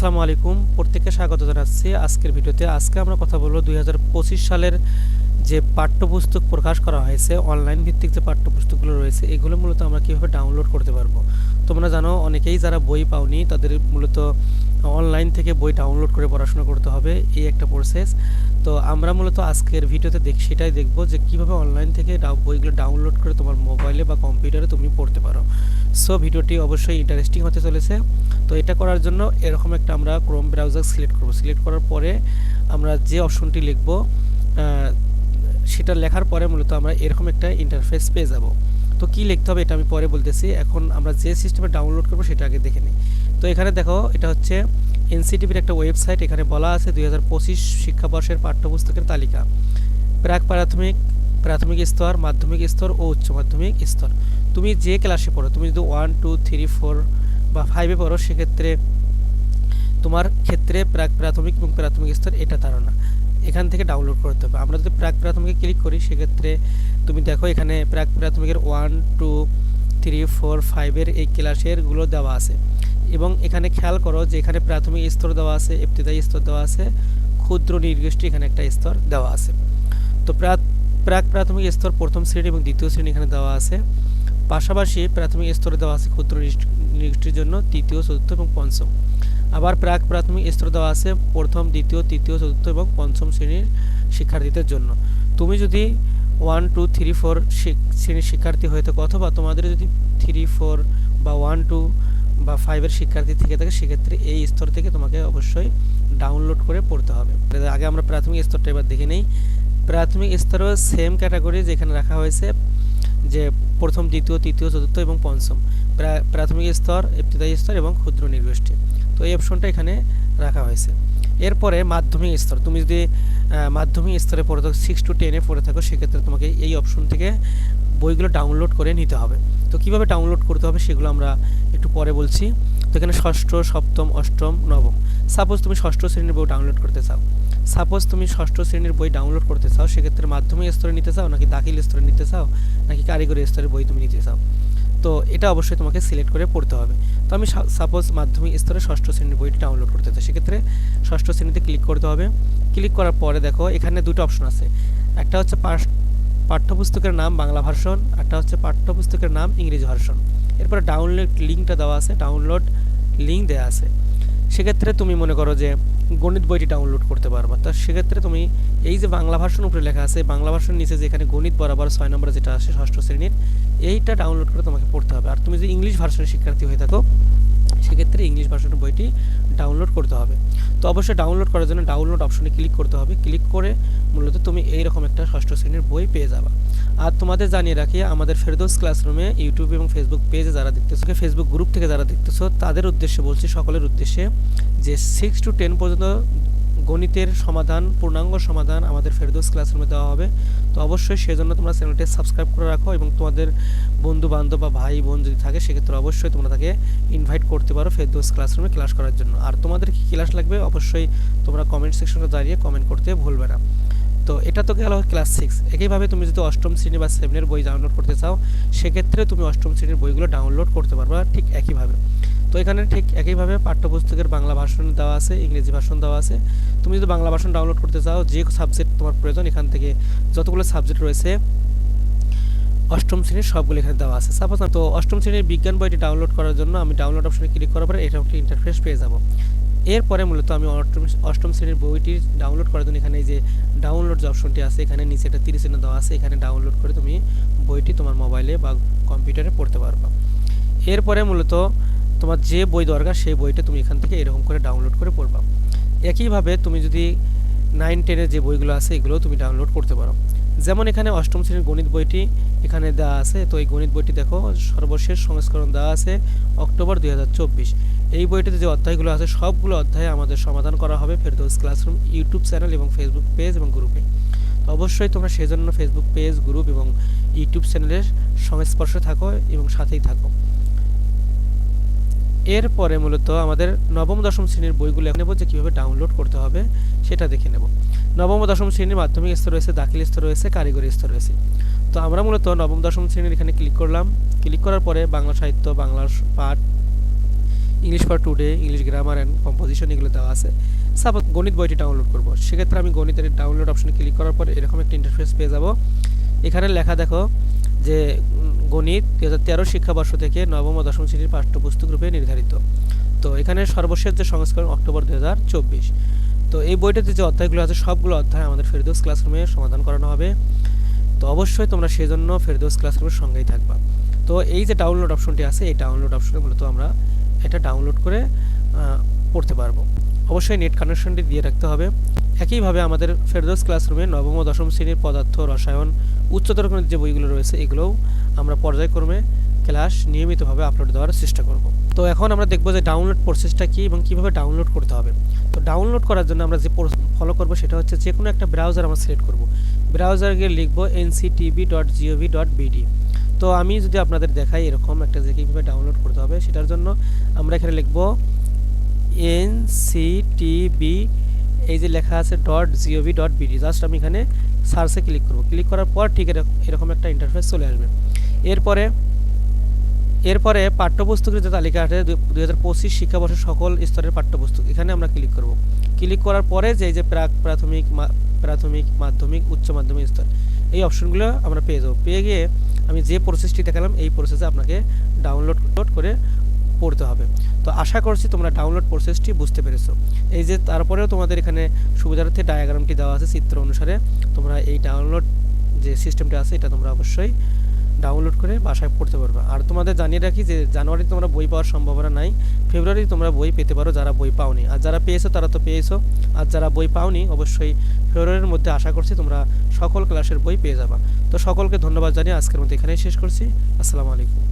আসসালামু আলাইকুম। প্রত্যেককে স্বাগত জানাচ্ছি আজকের ভিডিওতে। আজকে আমরা কথা বলব দুই হাজার পঁচিশ সালের যে পাঠ্যপুস্তক প্রকাশ করা হয়েছে অনলাইন ভিত্তিক যে পাঠ্যপুস্তকগুলো রয়েছে, এগুলো মূলত আমরা কীভাবে ডাউনলোড করতে পারব? তোমরা জানো, অনেকেই যারা বই পাওনি, তাদের মূলত অনলাইন থেকে বই ডাউনলোড করে পড়াশোনা করতে হবে। এই একটা প্রসেস তো আমরা মূলত আজকের ভিডিওতে দেখ, সেটাই দেখব যে কীভাবে অনলাইন থেকে বইগুলো ডাউনলোড করে তোমার মোবাইলে বা কম্পিউটারে তুমি পড়তে পারো। সো ভিডিওটি অবশ্যই ইন্টারেস্টিং হতে চলেছে। তো এটা করার জন্য এরকম একটা আমরা ক্রোম ব্রাউজার সিলেক্ট করব। সিলেক্ট করার পরে আমরা যে অপশনটি লিখব সেটা লেখার পরে মূলত আমরা এরকম একটা ইন্টারফেস পেয়ে যাব। তো কি লিখতে হবে এটা আমি পরে বলতেছি। এখন আমরা যে সিস্টেমে ডাউনলোড করব সেটা আগে দেখে নিই। তো এখানে দেখো, এটা হচ্ছে এনসিটিভির একটা ওয়েবসাইট এখানে বলা আছে দুই হাজার পঁচিশ শিক্ষাবর্ষের পাঠ্যপুস্তকের তালিকা। প্রাক প্রাথমিক প্রাথমিক স্তর, মাধ্যমিক স্তর ও উচ্চ মাধ্যমিক স্তর। তুমি যে ক্লাসে পড়ো, তুমি যদি ওয়ান টু থ্রি ফোর বা ফাইভে পড়ো, সেক্ষেত্রে তোমার ক্ষেত্রে প্রাক প্রাথমিক এবং প্রাথমিক স্তর এটা ধারণা। এখান থেকে ডাউনলোড করতে হবে। আমরা যদি প্রাক প্রাথমিকে ক্লিক করি, সেক্ষেত্রে তুমি দেখো এখানে প্রাক প্রাথমিকের ওয়ান টু থ্রি ফোর ফাইভের এই ক্লাসেরগুলো দেওয়া আছে। এবং এখানে খেয়াল করো যে এখানে প্রাথমিক স্তর দেওয়া আছে ইবতদায়ী স্তর দেওয়া আছে, ক্ষুদ্র নির্দিষ্ট এখানে একটা স্তর দেওয়া আছে। তো প্রাক প্রাথমিক স্তর প্রথম শ্রেণি এবং দ্বিতীয় শ্রেণি এখানে দেওয়া আছে। পাশাপাশি প্রাথমিক স্তরে দেওয়া আছে ক্ষুদ্র নির্দিষ্টির জন্য তৃতীয়, চতুর্থ এবং পঞ্চম। আবার প্রাক প্রাথমিক স্তর দেওয়া আছে প্রথম, দ্বিতীয়, তৃতীয়, চতুর্থ এবং পঞ্চম শ্রেণির শিক্ষার্থীদের জন্য। তুমি যদি ওয়ান টু থ্রি ফোর শ্রেণির শিক্ষার্থী হয়ে থাকো অথবা তোমাদের যদি থ্রি ফোর বা ওয়ান টু বা ফাইভের শিক্ষার্থী থেকে থাকে, সেক্ষেত্রে এই স্তর থেকে তোমাকে অবশ্যই ডাউনলোড করে পড়তে হবে। আগে আমরা প্রাথমিক স্তরটা এবার দেখে নেই। প্রাথমিক স্তরেও সেম ক্যাটাগরি যেখানে রাখা হয়েছে, যে প্রথম, দ্বিতীয়, তৃতীয়, চতুর্থ এবং পঞ্চম। প্রা- প্রাথমিক স্তর ইবতদায়ী স্তর এবং ক্ষুদ্র নির্গোষ্ঠী তো এই অপশনটা এখানে রাখা হয়েছে। এরপরে মাধ্যমিক স্তর। তুমি যদি মাধ্যমিক স্তরে পড়ে থাকো সিক্স টু টেনে পড়ে থাকো, সেক্ষেত্রে তোমাকে এই অপশন থেকে বইগুলো ডাউনলোড করে নিতে হবে। তো কীভাবে ডাউনলোড করতে হবে সেগুলো আমরা একটু পরে বলছি। তো এখানে ষষ্ঠ, সপ্তম, অষ্টম, নবম। সাপোজ তুমি ষষ্ঠ শ্রেণির বই ডাউনলোড করতে চাও। সাপোজ তুমি ষষ্ঠ শ্রেণির বই ডাউনলোড করতে চাও, সেক্ষেত্রে মাধ্যমিক স্তরে নিতে চাও নাকি দাখিল স্তরে নিতে চাও, নাকি কারিগরি স্তরের বই তুমি নিতে চাও? তো এটা অবশ্যই তোমাকে সিলেক্ট করে পড়তে হবে। তো আমি সাপোজ মাধ্যমিক স্তরে ষষ্ঠ শ্রেণির বইটি ডাউনলোড করতে চাই, সেক্ষেত্রে ষষ্ঠ শ্রেণীতে ক্লিক করতে হবে। ক্লিক করার পরে দেখো, এখানে দুটো অপশন আছে। একটা হচ্ছে পাঠ্যপুস্তকের নাম বাংলা ভার্সন, একটা হচ্ছে পাঠ্যপুস্তকের নাম ইংরেজি ভার্সন। এরপরে ডাউনলোড লিঙ্কটা দেওয়া আছে ডাউনলোড লিঙ্ক দেওয়া আছে। সেক্ষেত্রে তুমি মনে করো যে গণিত বইটি ডাউনলোড করতে পারবা। তো সেক্ষেত্রে তুমি এই যে বাংলা ভার্সন উপরে লেখা আছে, বাংলা ভার্সন নিচে যেখানে গণিত বরাবর ছয় নম্বরে যেটা আছে ষষ্ঠ শ্রেণির, এইটা ডাউনলোড করে তোমাকে পড়তে হবে। আর তুমি যদি ইংলিশ ভার্সনের শিক্ষার্থী হয়ে থাকো সেক্ষেত্রে ইংলিশ ভার্সনের বইটি ডাউনলোড করতে হবে। তো অবশ্যই ডাউনলোড করার জন্য ডাউনলোড অপশনে ক্লিক করতে হবে। ক্লিক করে মূলত তুমি এইরকম একটা ষষ্ঠ শ্রেণির বই পেয়ে যাবা। আর তোমাদের জানিয়ে রাখি, আমাদের ফেরদোস ক্লাসরুমে ইউটিউব এবং ফেসবুক পেজে যারা দেখতেছো ফেসবুক গ্রুপ থেকে যারা দেখতেছো, তাদের উদ্দেশ্যে বলছি, সকলের উদ্দেশ্যে যে সিক্স টু টেন পর্যন্ত গণিতের সমাধান, পূর্ণাঙ্গ সমাধান আমাদের ফেরদোস ক্লাসরুমে দেওয়া হবে। তো অবশ্যই সেজন্য তোমরা চ্যানেলটি সাবস্ক্রাইব করে রাখো এবং তোমাদের বন্ধু বান্ধব বা ভাই বোন যদি থাকে, সেক্ষেত্রে অবশ্যই তোমরা তাকে ইনভাইট করতে পারো ফেরদোস ক্লাসরুমে ক্লাস করার জন্য। আর তোমাদের কি ক্লাস লাগবে অবশ্যই তোমরা কমেন্ট সেকশনে দাঁড়িয়ে কমেন্ট করতে ভুলবে না। তো এটা তো গেল ক্লাস সিক্স একইভাবে তুমি যদি অষ্টম শ্রেণি বা সেভেনের বই ডাউনলোড করতে চাও, সেক্ষেত্রে তুমি অষ্টম শ্রেণির বইগুলো ডাউনলোড করতে পারবে ঠিক একইভাবে। তো এখানে ঠিক একইভাবে পাঠ্যপুস্তকের বাংলা ভাষণ দেওয়া আছে, ইংরেজি ভাষণ দেওয়া আছে। তুমি যদি বাংলা ভাষণ ডাউনলোড করতে চাও, যে সাবজেক্ট তোমার প্রয়োজন, এখান থেকে যতগুলো সাবজেক্ট রয়েছে, অষ্টম শ্রেণির সবগুলো এখানে দেওয়া আছে। সাপোজ তো অষ্টম শ্রেণির বিজ্ঞান বইটি ডাউনলোড করার জন্য আমি ডাউনলোড অপশনে ক্লিক করার পরে এটা একটা ইন্টারফেস পেয়ে যাব। এরপরে মূলত আমি অষ্টম অষ্টম শ্রেণির বইটি ডাউনলোড করার জন্য এখানে যে ডাউনলোড যে অপশনটি আছে, এখানে নিচে একটা তিরিশ চিহ্ন দেওয়া আছে, এখানে ডাউনলোড করে তুমি বইটি তোমার মোবাইলে বা কম্পিউটারে পড়তে পারবে। এরপরে মূলত তোমার যে বই দরকার সেই বইটা তুমি এখান থেকে এরকম করে ডাউনলোড করে পড়বা। একইভাবে তুমি যদি নাইন টেনের যে বইগুলো আছে এগুলোও তুমি ডাউনলোড করতে পারো। যেমন এখানে অষ্টম শ্রেণির গণিত বইটি এখানে দেওয়া আছে। তো এই গণিত বইটি দেখো, সর্বশেষ সংস্করণ দেওয়া আছে অক্টোবর দুই হাজার চব্বিশ। এই বইটিতে যে অধ্যায়গুলো আছে, সবগুলো অধ্যায় আমাদের সমাধান করা হবে ফেরদৌস ক্লাসরুম ইউটিউব চ্যানেল এবং ফেসবুক পেজ এবং গ্রুপে তো অবশ্যই তোমরা সেজন্য ফেসবুক পেজ গ্রুপ এবং ইউটিউব চ্যানেলের সংস্পর্শে থাকো এবং সাথেই থাকো। এরপরে মূলত আমাদের নবম, দশম শ্রেণির বইগুলো নেব যে কীভাবে ডাউনলোড করতে হবে, সেটা দেখে নেব। নবম, দশম শ্রেণির মাধ্যমিক স্তর রয়েছে, দাখিল স্তর রয়েছে, কারিগরি স্তর রয়েছে। তো আমরা মূলত নবম, দশম শ্রেণির এখানে ক্লিক করলাম। ক্লিক করার পরে বাংলা সাহিত্য, বাংলা পাঠ English for today English grammar and composition এগুলো দেওয়া আছে। সাপোজ গণিত বইটি ডাউনলোড করব। সেক্ষেত্রে আমি গণিতের ডাউনলোড অপশনে ক্লিক করার পর এরকম একটা ইন্টারফেস পেয়ে যাব। এখানে লেখা দেখো যে গণিত দু হাজার তেরো শিক্ষাবর্ষ থেকে নবম ও দশম শ্রেণির পাঠ্যপুস্তক রূপে নির্ধারিত। তো এখানে সর্বশেষ যে সংস্করণ, অক্টোবর দু হাজার চব্বিশ। তো এই বইটাতে যে অধ্যায়গুলো আছে, সবগুলো অধ্যায় আমাদের ফেরদৌস ক্লাসরুমে সমাধান করানো হবে। তো অবশ্যই তোমরা সেই জন্য ফেরদৌস ক্লাসরুমের সঙ্গেই থাকবা। তো এই যে ডাউনলোড অপশনটি আছে, এই ডাউনলোড অপশনে মূলত আমরা এটা ডাউনলোড করে পড়তে পারব। অবশ্যই নেট কানেকশনটি দিয়ে রাখতে হবে। একইভাবে আমাদের ফেরদোস ক্লাসরুমে নবম ও দশম শ্রেণির পদার্থ রসায়ন উচ্চতর গণিত যে বইগুলো রয়েছে এগুলোও আমরা পর্যায়ক্রমে ক্লাস নিয়মিতভাবে আপলোড দেওয়ার চেষ্টা করব। তো এখন আমরা দেখব যে ডাউনলোড প্রসেসটা কী এবং কীভাবে ডাউনলোড করতে হবে। তো ডাউনলোড করার জন্য আমরা যে ফলো করব সেটা হচ্ছে যে কোনো একটা ব্রাউজার আমরা সিলেক্ট করব। ব্রাউজার গিয়ে লিখব NCTB dot GOV dot BD তো আমি যদি আপনাদের দেখাই এরকম একটা যে কীভাবে ডাউনলোড করতে হবে সেটার জন্য আমরা এখানে লিখব এনসিটিভি এই যে লেখা আছে dot GOV dot BD just আমি এখানে সার্চে ক্লিক করব। ক্লিক করার পর ঠিক এরকম একটা ইন্টারফেস চলে আসবে। এরপরে এরপরে পাঠ্যপুস্তকের যে তালিকা আছে দুই হাজার পঁচিশ শিক্ষাবর্ষের সকল স্তরের পাঠ্যপুস্তক, এখানে আমরা ক্লিক করব। ক্লিক করার পরে যে, এই যে প্রাক, প্রাথমিক প্রাথমিক মাধ্যমিক, উচ্চ মাধ্যমিক স্তর, এই অপশনগুলো আমরা পেয়ে যাব। পেয়ে গিয়ে আমি যে প্রসেসটি দেখালাম, এই প্রসেসে আপনাকে ডাউনলোড করে পড়তে হবে। তো আশা করছি তোমরা ডাউনলোড প্রসেসটি বুঝতে পেরেছ। এই যে তারপরেও তোমাদের এখানে সুবিধার্থে ডায়াগ্রামটি দেওয়া আছে চিত্র অনুসারে। তোমরা এই ডাউনলোড যে সিস্টেমটা আছে, এটা তোমরা অবশ্যই ডাউনলোড করে বাসায় পড়তে পারবে। আর তোমাদের জানিয়ে রাখি যে জানুয়ারি তোমরা বই পাওয়ার সম্ভাবনা নাই। ফেব্রুয়ারি তোমরা বই পেতে পারো যারা বই পাওনি। আর যারা পেয়েছ তারা তো পেয়েছ। আর যারা বই পাওনি, অবশ্যই ফেব্রুয়ারির মধ্যে আশা করছি তোমরা সকল ক্লাসের বই পেয়ে যাবা। তো সকলকে ধন্যবাদ জানিয়ে আজকের মতো এখানেই শেষ করছি। আসসালামু আলাইকুম।